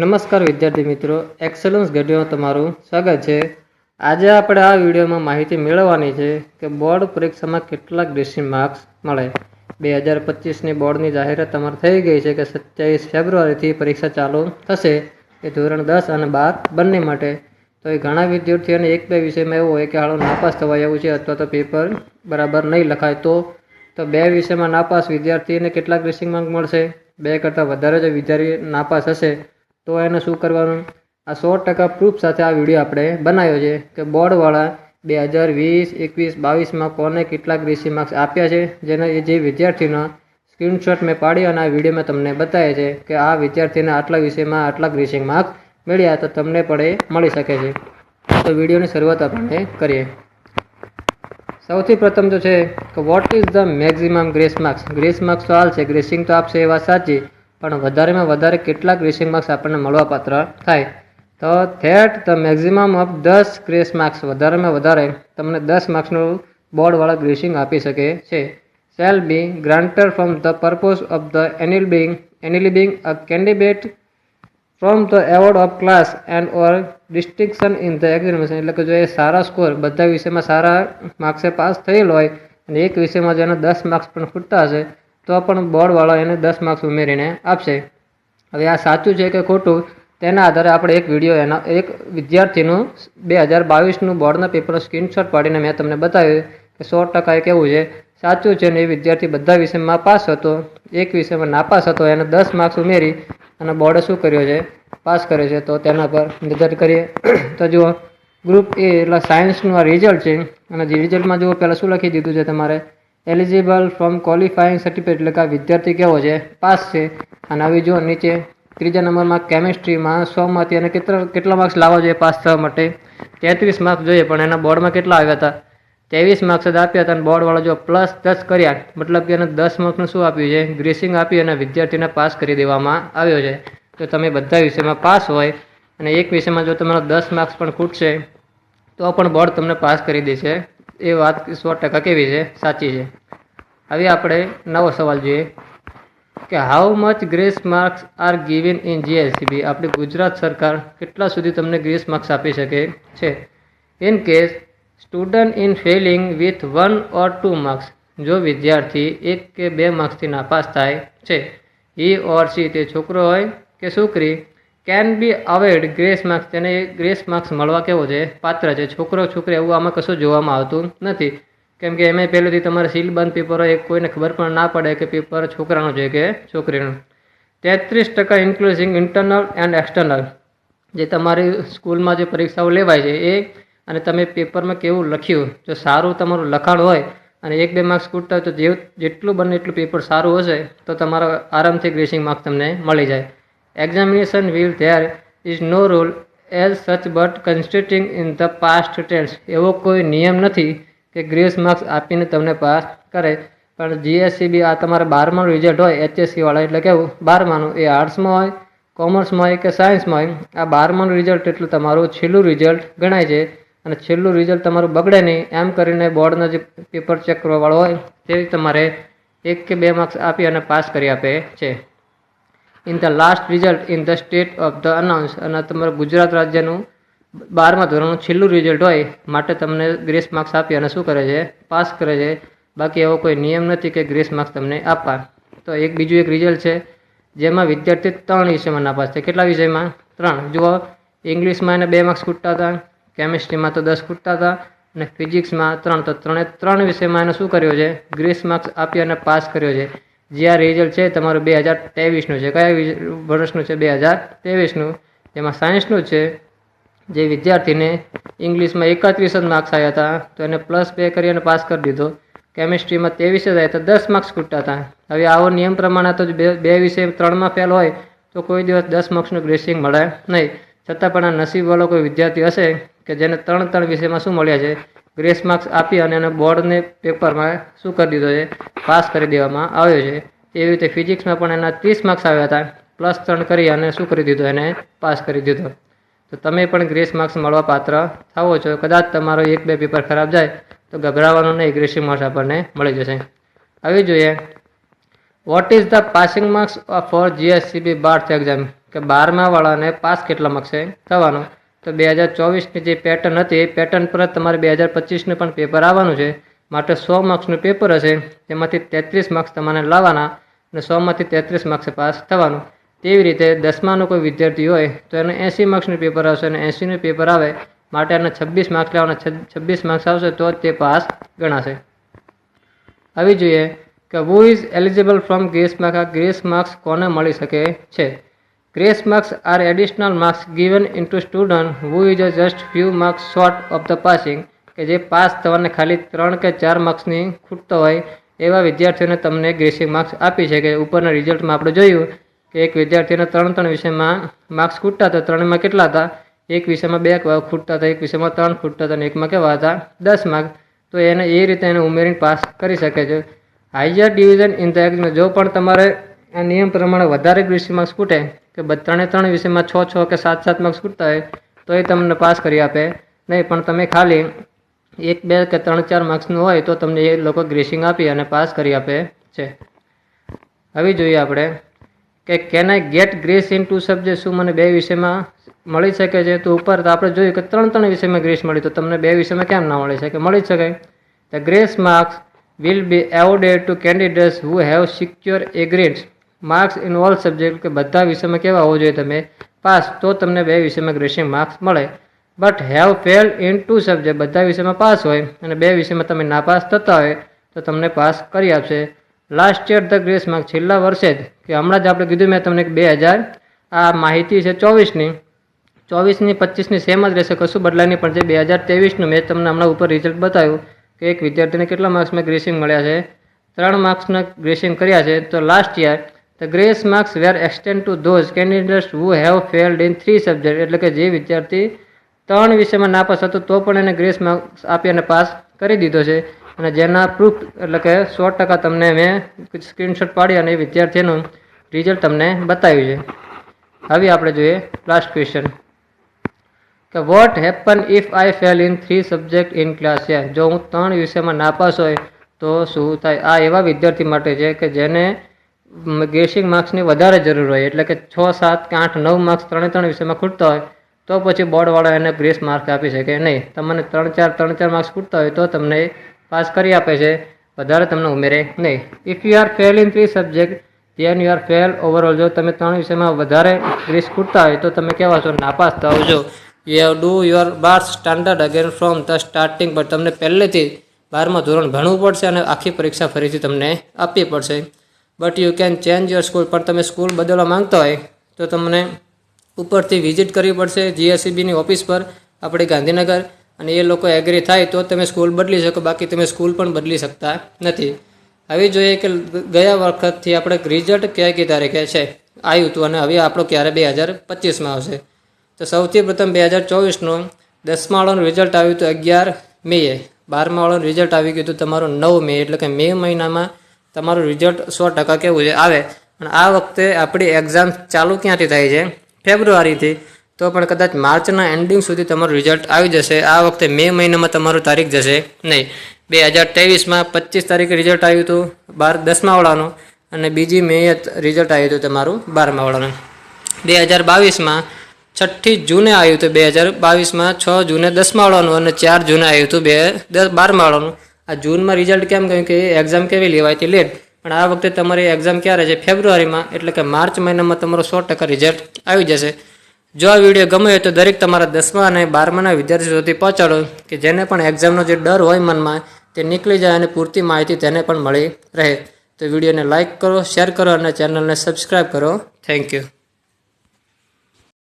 નમસ્કાર વિદ્યાર્થી મિત્રો એક્સલન્સ ઘડીમાં તમારું સ્વાગત છે. આજે આપણે આ વિડીયોમાં માહિતી મેળવવાની છે કે બોર્ડ પરીક્ષામાં કેટલાક ડીસી માર્ક્સ મળે. બે હજાર પચીસની બોર્ડની જાહેરાત તમારે થઈ ગઈ છે કે સત્યાવીસ ફેબ્રુઆરીથી પરીક્ષા ચાલુ થશે. એ ધોરણ દસ અને બાર બંને માટે. તો એ ઘણા વિદ્યાર્થીઓને એક બે વિષયમાં એવું હોય કે હાલો નાપાસ થવા એવું છે અથવા તો પેપર બરાબર નહીં લખાય તો. તો બે વિષયમાં નાપાસ વિદ્યાર્થીને કેટલાક ડ્રેસિંગ માર્ક મળશે? બે કરતાં વધારે જો વિદ્યાર્થી નાપાસ હશે તો એને શું કરવાનું? આ સો ટકા પ્રૂફ સાથે આ વીડિયો આપણે બનાવ્યો છે કે બોર્ડવાળા બે હજાર વીસ, એકવીસ, બાવીસમાં કોને કેટલા ગ્રેસી માર્ક્સ આપ્યા છે, જેના એ જે વિદ્યાર્થીનો સ્ક્રીનશોટ મેં પાડી અને આ વિડીયોમાં તમને બતાવે છે કે આ વિદ્યાર્થીને આટલા વિષયમાં આટલા ગ્રેસિંગ માર્ક્સ મળ્યા તો તમને પણ એ મળી શકે છે. તો વિડીયોની શરૂઆત આપણે કરીએ. સૌથી પ્રથમ તો છે કે what is the maximum grace marks grace marks તો હાલ છે ગ્રેસિંગ તો આપશે એ વાત સાચી. પણ વધારેમાં વધારે કેટલા ગ્રેસિંગ માર્ક્સ આપણને મળવાપાત્ર થાય. તો થેટ ધ મેક્ઝિમમ ઓફ દસ ક્રેશ માર્ક્સ વધારેમાં વધારે તમને દસ માર્ક્સનું બોર્ડવાળા ગ્રેસિંગ આપી શકે છે. Shall be granted from the purpose of the annual being annually being a candidate from the award of class and or distinction in the examination એટલે કે જો એ સારા સ્કોર બધા વિષયમાં સારા માર્ક્સે પાસ થયેલ હોય અને એક વિષયમાં જેને દસ માર્ક્સ પણ ખૂટતા હશે તો પણ બોર્ડવાળા એને દસ માર્ક્સ ઉમેરીને આપશે. હવે આ સાચું છે કે ખોટું? તેના આધારે આપણે એક વીડિયો એના, એક વિદ્યાર્થીનું બે હજાર બાવીસનું બોર્ડના પેપરનો સ્ક્રીનશોટ પાડીને મેં તમને બતાવ્યું કે સો ટકા એ કેવું છે? સાચું છે ને એ વિદ્યાર્થી બધા વિષયમાં પાસ હતો, એક વિષયમાં નાપાસ હતો, એને દસ માર્ક્સ ઉમેરી અને બોર્ડે શું કર્યો છે? પાસ કર્યો છે. તો તેના પર નજર કરીએ. તો જુઓ ગ્રુપ એ એટલે સાયન્સનું આ રિઝલ્ટ છે. અને જે રિઝલ્ટમાં જુઓ, પહેલાં શું લખી દીધું છે તમારે? એલિજિબલ ફ્રોમ ક્વોલિફાઈંગ સર્ટિફિકેટ એટલે કે વિદ્યાર્થી કેવો છે? પાસ છે. અને આવી જો નીચે ત્રીજા નંબરમાં કેમિસ્ટ્રીમાં સોમાંથી અને કેટલા કેટલા માર્ક્સ લાવવા જોઈએ પાસ થવા માટે? તેત્રીસ માર્ક્સ જોઈએ, પણ એના બોર્ડમાં કેટલા આવ્યા હતા? ત્રેવીસ માર્ક્સ જ આપ્યા હતા અને બોર્ડવાળા જો પ્લસ દસ કર્યા, મતલબ કે એને દસ માર્ક્સનું શું આપ્યું છે? ગ્રેસિંગ આપી અને વિદ્યાર્થીને પાસ કરી દેવામાં આવ્યો છે. તો તમે બધા વિષયમાં પાસ હોય અને એક વિષયમાં જો તમારા દસ માર્ક્સ પણ ખૂટશે, તો પણ બોર્ડ તમને પાસ કરી દેશે. એ વાત સો ટકા કેવી છે? સાચી છે. હવે આપણે નવો સવાલ જોઈએ કે how much grace marks are given in GSCB આપણી ગુજરાત સરકાર કેટલા સુધી તમને ગ્રેસ માર્ક્સ આપી શકે છે? In case student in failing with one or two marks જો વિદ્યાર્થી એક કે બે માર્ક્સથી નાપાસ થાય છે ઈ ઓર સી તે છોકરો હોય કે છોકરી can be awarded grace marks તેને ગ્રેસ માર્ક્સ મળવા કેવો છે? પાત્ર છે. છોકરો છોકરી એવું આમાં કશું જોવામાં આવતું નથી. કેમ કે એમાં પહેલેથી તમારે સીલ બંધ પેપર એ કોઈને ખબર પણ ના પડે કે પેપર છોકરાનું છે કે છોકરીનું. તેત્રીસ ટકા ઇન્ક્લુઝિંગ ઇન્ટરનલ એન્ડ એક્સટર્નલ જે તમારી સ્કૂલમાં જે પરીક્ષાઓ લેવાય છે એ, અને તમે પેપરમાં કેવું લખ્યું, જો સારું તમારું લખાણ હોય, અને એક બે માર્ક્સ ખૂટતા હોય તો જેટલું બને એટલું પેપર સારું હશે, તો તમારો આરામથી ગ્રેસિંગ માર્ક્સ તમને મળી જાય. Examination will there is no rule as such but constituting in the past tense. એવો કોઈ નિયમ નથી કે ગ્રેસ માર્ક્સ આપીને તમને પાસ કરે. પણ જીએસસીબી આ તમારે બારમાનું રિઝલ્ટ હોય એચએસસી વાળા, એટલે કેવું બારમાનું, એ આર્ટ્સમાં હોય કોમર્સમાં હોય કે સાયન્સમાં હોય, આ બારમાનું રિઝલ્ટ એટલું તમારું છેલ્લું રિઝલ્ટ ગણાય છે. અને છેલ્લું રિઝલ્ટ તમારું બગડે નહીં. એમ કરીને બોર્ડના જે પેપર ચેક કરવાવાળો હોય, તે તમારે એક કે બે માર્ક્સ આપી અને પાસ કરી આપે છે. In the last result in the state of the announce અને તમારું ગુજરાત રાજ્યનું બારમા ધોરણનું છેલ્લું રિઝલ્ટ હોય, માટે તમને ગ્રેસ માર્ક્સ આપી અને શું કરે છે? પાસ કરે છે. બાકી એવો કોઈ નિયમ નથી કે ગ્રેસ માર્ક્સ તમને આપવા. તો એક બીજું એક રિઝલ્ટ છે, જેમાં વિદ્યાર્થી ત્રણ વિષયમાં નાપાસ થાય. કેટલા વિષયમાં? ત્રણ. જુઓ, ઇંગ્લિશમાં એને બે માર્ક્સ ખૂટતા હતા કેમિસ્ટ્રીમાં તો દસ ખૂટતા હતા, અને ફિઝિક્સમાં ત્રણ. તો ત્રણે ત્રણ વિષયમાં એને શું કર્યો છે? ગ્રેસ માર્ક્સ આપી અને પાસ કર્યો છે. જે આ રિઝલ્ટ છે તમારું બે હજાર ત્રેવીસનું છે. કયા વર્ષનું છે? બે હજાર ત્રેવીસનું. જેમાં સાયન્સનું છે. જે વિદ્યાર્થીને ઇંગ્લિશમાં એકત્રીસ જ માર્ક્સ આવ્યા હતા. તો એને પ્લસ બે કરી અને પાસ કરી દીધો. કેમિસ્ટ્રીમાં ત્રેવીસ જ આવ્યા હતા. દસ માર્ક્સ ખૂટતા હતા. હવે આવો નિયમ પ્રમાણે તો બે બે વિષય ત્રણમાં ફેલ હોય, તો કોઈ દિવસ દસ માર્ક્સનું ગ્રેસિંગ મળે નહીં. છતાં પણ આ નસીબવાળો કોઈ વિદ્યાર્થી હશે કે જેને ત્રણ ત્રણ વિષયમાં શું મળ્યા છે? ગ્રેસ માર્ક્સ આપી અને એને બોર્ડને પેપરમાં શું કરી દીધો છે? પાસ કરી દેવામાં આવ્યો છે. એવી રીતે ફિઝિક્સમાં પણ એના ત્રીસ માર્ક્સ આવ્યા હતા. પ્લસ ત્રણ કરી અને શું કરી દીધું? એને પાસ કરી દીધો. તો તમે પણ ગ્રેસ માર્ક્સ મળવા પાત્ર થાવો છો. કદાચ તમારો એક બે પેપર ખરાબ જાય, તો ગભરાવાનું નહીં. ગ્રેસિંગ માર્ક્સ આપણને મળી જશે. આવી જોઈએ. What is the passing marks for GSCB board exam કે બારમા વાળાને પાસ કેટલા મળશે થવાનું? તો બે હજાર ચોવીસની જે પેટર્ન હતી, એ પેટર્ન પર જ તમારે બે હજાર પચીસનું પણ પેપર આવવાનું છે. માટે સો માર્ક્સનું પેપર હશે, તેમાંથી તેત્રીસ માર્ક્સ તમારે લાવવાના અને સોમાંથી તેત્રીસ માર્ક્સ પાસ થવાનું. તેવી રીતે દસમાનો કોઈ વિદ્યાર્થી હોય, તો એને એંસી માર્ક્સનું પેપર આવશે અને એંસીનું પેપર આવે, માટે એને છવ્વીસ માર્ક્સ લેવાના છવ્વીસ માર્ક્સ આવશે, તો તે પાસ ગણાશે. આવી જોઈએ કે who is eligible from grace mark આ ગ્રેસ માર્ક્સ કોને મળી શકે છે? Grace marks are additional marks given into student student who just few marks short of the passing કે જે પાસ થવાને ખાલી ત્રણ કે ચાર માર્ક્સની ખૂટતો હોય એવા વિદ્યાર્થીઓને તમને ગ્રેસિંગ માર્ક્સ આપી છે, કે ઉપરના રિઝલ્ટમાં આપણે જોયું કે એક વિદ્યાર્થીને ત્રણ ત્રણ વિષયમાં માર્ક્સ ખૂટતા હતા, ત્રણમાં કેટલા હતા? એક વિષયમાં બે ખૂટતા હતા, એક વિષયમાં ત્રણ ખૂટતા હતા, અને એકમાં કેવા હતા? દસ માર્ક તો એને એ રીતે એને ઉમેરીને પાસ કરી શકે છે. Higher division in the exam જો પણ તમારે આ નિયમ પ્રમાણે વધારે ગ્રેસિંગ માર્ક્સ ખૂટે કે ત્રણે ત્રણ વિષયમાં છ છ કે સાત સાત માર્ક્સ ખૂટતા હોય તો એ તમને પાસ કરી આપે. નહીં, પણ તમે ખાલી એક, બે કે ત્રણ, ચાર માર્ક્સનું હોય, તો તમને એ લોકો ગ્રેસિંગ આપી અને પાસ કરી આપે છે. હવે જોઈએ આપણે કે can I get grace in two subject શું મને બે વિષયમાં મળી શકે છે? તો ઉપર તો આપણે જોયું કે ત્રણ ત્રણ વિષયમાં ગ્રેસ મળી તો તમને બે વિષયમાં કેમ ના મળી શકે? મળી શકે the grace marks will be awarded to candidates who have secure agreed marks involve subject કે બધા વિષયમાં કેવા હોવો જોઈએ તમે? પાસ તો તમને બે વિષયમાં ગ્રેસિંગ માર્ક્સ મળે. But have fail in two subject બધા વિષયમાં પાસ હોય અને બે વિષયમાં તમે નાપાસ થતા હોય, તો તમને પાસ કરી આપશે. Last year the grace mark છેલ્લા વર્ષે જ. કે હમણાં જ આપણે કીધું, મેં તમને બે હજાર. આ માહિતી છે ચોવીસની. ચોવીસની, પચીસની સેમ જ રહેશે કશું બદલાય નહીં, પણ જે બે હજાર ત્રેવીસનું મેં તમને હમણાં ઉપર રિઝલ્ટ બતાવ્યું કે એક વિદ્યાર્થીને કેટલા માર્ક્સમાં ગ્રેસિંગ મળ્યા છે? ત્રણ માર્ક્સના ગ્રેસિંગ કર્યા છે. તો last year the grace marks were extend to those candidates who have failed in three subject એટલે કે જે વિદ્યાર્થી ત્રણ વિષયમાં નાપાસ હતો, તો પણ એને ગ્રેસ માર્ક્સ આપી અને પાસ કરી દીધો છે. અને જેના પ્રૂફ એટલે કે સો ટકા તમને મેં સ્ક્રીનશોટ પાડી અને એ વિદ્યાર્થીનું રિઝલ્ટ તમને બતાવ્યું છે. હવે આપણે જોઈએ લાસ્ટ ક્વેશ્ચન કે what happen if I fail in three subject in class જો હું ત્રણ વિષયમાં નાપાસ હોય, તો શું થાય? આ એવા વિદ્યાર્થી માટે છે કે જેને ગ્રેસિંગ માર્ક્સની વધારે જરૂર હોય, એટલે કે છ, સાત કે આઠ, નવ માર્ક્સ ત્રણે ત્રણ વિષયમાં ખૂટતા હોય, તો પછી બોર્ડવાળા એને ગ્રેસ માર્ક આપી શકે. નહીં, તમને ત્રણ, ચાર ત્રણ ચાર માર્ક્સ ખૂટતા હોય, તો તમને પાસ કરી આપે છે. વધારે તમને ઉમેરે નહીં. If you are fail in three subject then you are fail overall જો તમે ત્રણ વિષયમાં વધારે ગ્રેસ ખૂટતા હોય, તો તમે કેવા છો? નાપાસ થાવ છો. You have do your bar standard again from the starting પર તમને પહેલેથી બારમા ધોરણ ભણવું પડશે અને આખી પરીક્ષા ફરીથી તમને આપવી પડશે. But you can change your school પણ તમે સ્કૂલ બદલવા માંગતા હોય, તો તમને ઉપરથી વિઝિટ કરવી પડશે જીએસસીબીની ઓફિસ પર, આપણી ગાંધીનગર. અને એ લોકો એગ્રી થાય તો તમે સ્કૂલ બદલી શકો. બાકી તમે સ્કૂલ પણ બદલી શકતા નથી. હવે જોઈએ કે ગયા વખતથી આપણે રિઝલ્ટ કયા કઈ તારીખે છે? આવ્યું હતું અને હવે આપણો ક્યારે બે હજાર પચીસમાં આવશે. તો સૌથી પ્રથમ બે હજાર ચોવીસનું દસમા વાળાનું રિઝલ્ટ આવ્યું હતું અગિયાર મેએ બારમા વાળાનું રિઝલ્ટ આવી ગયું હતું તમારું નવ મે. એટલે કે મે મહિનામાં તમારું રિઝલ્ટ સો ટકા કેવું છે? આવે. અને આ વખતે આપણી એક્ઝામ ચાલુ ક્યાંથી થાય છે? ફેબ્રુઆરીથી. તો પણ કદાચ માર્ચના એન્ડિંગ સુધી તમારું રિઝલ્ટ આવી જશે. આ વખતે મે મહિનામાં તમારું તારીખ જશે નહીં. બે હજાર ત્રેવીસમાં પચીસ તારીખે રિઝલ્ટ આવ્યું હતું, બાર દસમાવાળાનું. અને બીજી મે રિઝલ્ટ આવ્યું હતું તમારું બારમાવાળાનું. બે હજાર બાવીસમાં છઠ્ઠી જૂને આવ્યું હતું. બે હજાર બાવીસમાં છ જૂને દસમાવાળાનું અને ચાર જૂને આવ્યું હતું બે દસ બારમા વાળાનું આ જૂનમાં રિઝલ્ટ કેમ કહ્યું કે એક્ઝામ કેવી લેવાય હતી લેટ પણ આ વખતે તમારી એક્ઝામ ક્યારે છે? ફેબ્રુઆરીમાં, એટલે કે માર્ચ મહિનામાં તમારો સો ટકા રિઝલ્ટ આવી જશે. જો આ વીડિયો ગમ્યો હોય તો દરેક તમારા દસમા અને બારમાના વિદ્યાર્થીઓ સુધી પહોંચાડો, કે જેને પણ એક્ઝામનો જે ડર હોય મનમાં, તે નીકળી જાય અને પૂરતી માહિતી તેને પણ મળી રહે. તો વિડીયોને લાઇક કરો શેર કરો અને ચેનલને સબસ્ક્રાઈબ કરો. Thank you